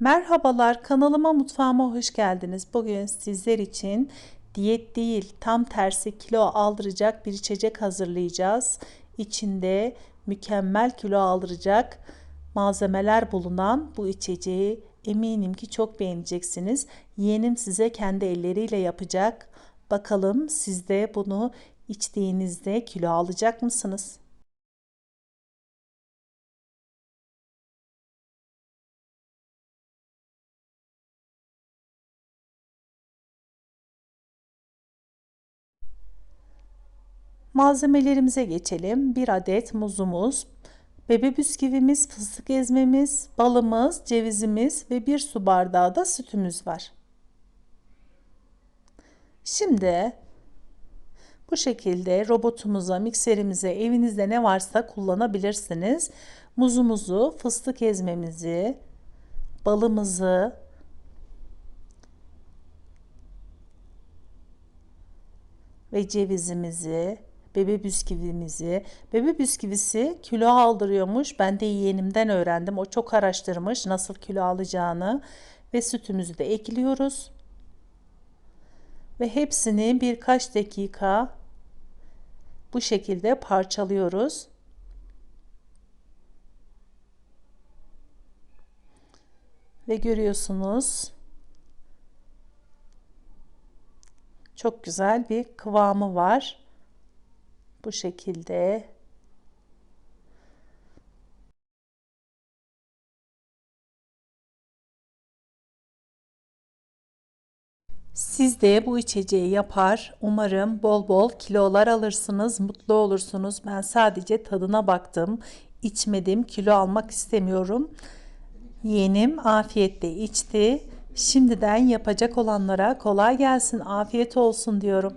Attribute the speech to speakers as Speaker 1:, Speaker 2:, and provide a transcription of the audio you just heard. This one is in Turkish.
Speaker 1: Merhabalar, kanalıma mutfağıma hoş geldiniz. Bugün sizler için diyet değil, tam tersi kilo aldıracak bir içecek hazırlayacağız. İçinde mükemmel kilo aldıracak malzemeler bulunan bu içeceği eminim ki çok beğeneceksiniz. Yeğenim size kendi elleriyle yapacak. Bakalım siz de bunu içtiğinizde kilo alacak mısınız? Malzemelerimize geçelim. 1 adet muzumuz, bebe bisküvimiz, fıstık ezmemiz, balımız, cevizimiz ve 1 su bardağı da sütümüz var. Şimdi bu şekilde robotumuza, mikserimize, evinizde ne varsa kullanabilirsiniz. Muzumuzu, fıstık ezmemizi, balımızı, ve cevizimizi, bebe bisküvimizi. Bebe bisküvisi kilo aldırıyormuş. Ben de yeğenimden öğrendim. O çok araştırmış nasıl kilo alacağını ve sütümüzü de ekliyoruz. Ve hepsini birkaç dakika bu şekilde parçalıyoruz. Ve görüyorsunuz Çok güzel bir kıvamı var. Bu şekilde. Siz de bu içeceği yapar. Umarım bol bol kilolar alırsınız, mutlu olursunuz. Ben sadece tadına baktım, içmedim, kilo almak istemiyorum. Yeğenim afiyetle içti. Şimdiden yapacak olanlara kolay gelsin, afiyet olsun diyorum.